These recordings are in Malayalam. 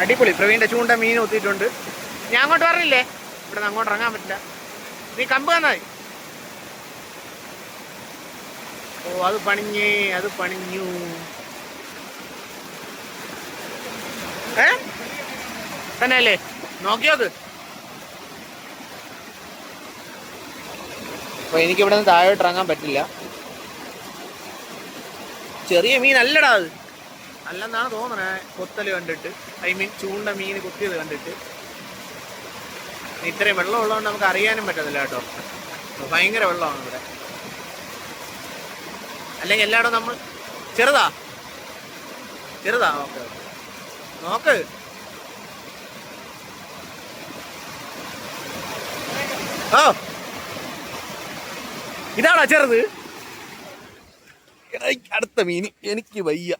അടിപൊളി. പ്രവീണിന്റെ ചൂണ്ട മീൻ ഒത്തിയിട്ടുണ്ട്. ഞാൻ അങ്ങോട്ട് പറഞ്ഞില്ലേ? ഇവിടെ നിന്ന് അങ്ങോട്ട് ഇറങ്ങാൻ പറ്റില്ല. നീ കമ്പ് തന്നായി ഓ അത് പണിഞ്ഞേ അത് പണിഞ്ഞു. ഏ? തന്നെ അല്ലേ നോക്കിയോക്ക് അപ്പൊ എനിക്കിവിടെ നിന്ന് താഴോട്ട് ഇറങ്ങാൻ പറ്റില്ല. ചെറിയ മീൻ അല്ലടാ അത്. അല്ലെന്നാണ് തോന്നണേ കൊത്തൽ കണ്ടിട്ട് ഐ മീൻ ചൂണ്ട മീൻ കുത്തിയത് കണ്ടിട്ട്. ഇത്രയും വെള്ളം ഉള്ളതുകൊണ്ട് നമുക്ക് അറിയാനും പറ്റത്തില്ല കേട്ടോ. ഭയങ്കര വെള്ളമാണ് ഇവിടെ. അല്ലെങ്കിൽ എല്ലായിടും നമ്മൾ ചെറുതാ? ചെറുതാ ഓക്കെ നോക്ക്. ഓ. ഇതാണോ ചെറുത്? അടുത്ത മീൻ. എനിക്ക് വയ്യ.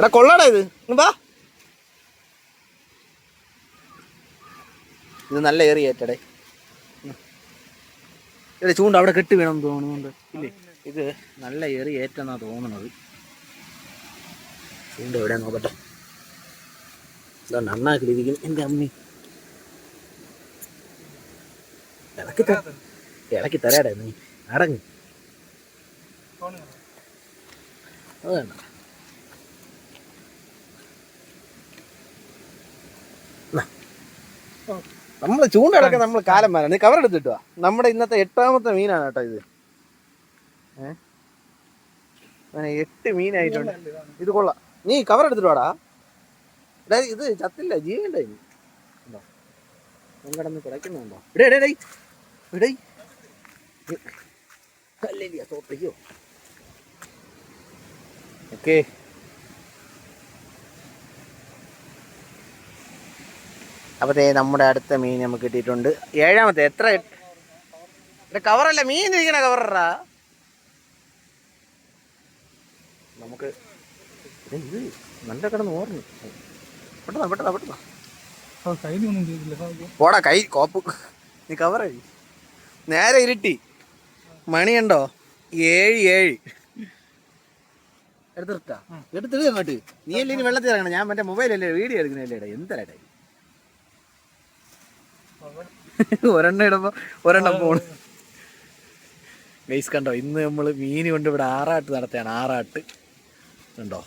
എടാ കൊള്ളടാ ഇത്. വാ. ഇത് നല്ല ഏറി ഏറ്റടേ. ഇത് ചൂണ്ട അവിടെ കെട്ടി വേണം തോന്നുന്നുണ്ട്. ഇല്ലേ? ഇത് നല്ല ഏറി ഏറ്റെന്നാ തോന്നുന്നത്. ചൂണ്ട എവിടെ നോക്കട്ടെ. ഇതാ നന്നാക്കിയിരിക്കുന്നു എന്റെ അമ്മി. ഇളക്കി ഇളക്കി തരാടേ നീ. അടങ്ങ്. അത് വേണ്ട. നമ്മൾ ചൂണ്ടടക്ക നമ്മൾ കാലം നീ കവർ എടുത്തിട്ടോ നമ്മുടെ ഇന്നത്തെ എട്ടാമത്തെ മീനാണ് കേട്ടോ ഇത്. ഏഹ് എട്ട് മീനായിട്ടുണ്ട്. ഇത് കൊള്ളാം. നീ കവർ എടുത്തിട്ടോടാ എടാ ഇത് ചത്തില്ല ജീവണ്ട ഇനി. കിടന്ന് കിടക്കുന്നുണ്ടോ ഇടേ ഇടേ ഇടേ അല്ലേ തോട്ടയ്യോ ഓക്കേ. അപ്പോൾ ദേ നമ്മുടെ അടുത്ത മീൻ നമുക്ക് കിട്ടിയിട്ടുണ്ട്. ഏഴാമത്തെ എത്ര കവറല്ല? മീൻ ഇരിക്കണ കവറാ നമുക്ക് ഇത് നല്ല കിടന്ന് ഓർമ്മ പെട്ടെന്നാ പെട്ടെന്നാ പെട്ടെന്നാ പോടാ കൈ കോപ്പ്. നീ കവർ നേരെ ഇരുട്ടി. മണിയുണ്ടോ? ഏഴ് ഏഴ്. എടുത്തിട്ടാ? എടുത്തിട്ട് അങ്ങോട്ട് നീ അല്ലേ ഇനി വെള്ളത്തിൽ ഇറങ്ങണം? ഞാൻ മറ്റേ മൊബൈലല്ലേ വീഡിയോ എടുക്കുന്നില്ലേടാ എന്തരട്ടെ ഒരെണ്ണം ഇടുമ്പോ ഒരെണ്ണം പോണ്. ഗൈസ് കണ്ടോ? ഇന്ന് നമ്മൾ മീൻ കൊണ്ട് ഇവിടെ ആറാട്ട് നടത്തുകയാണ് ആറാട്ട്. കണ്ടോ?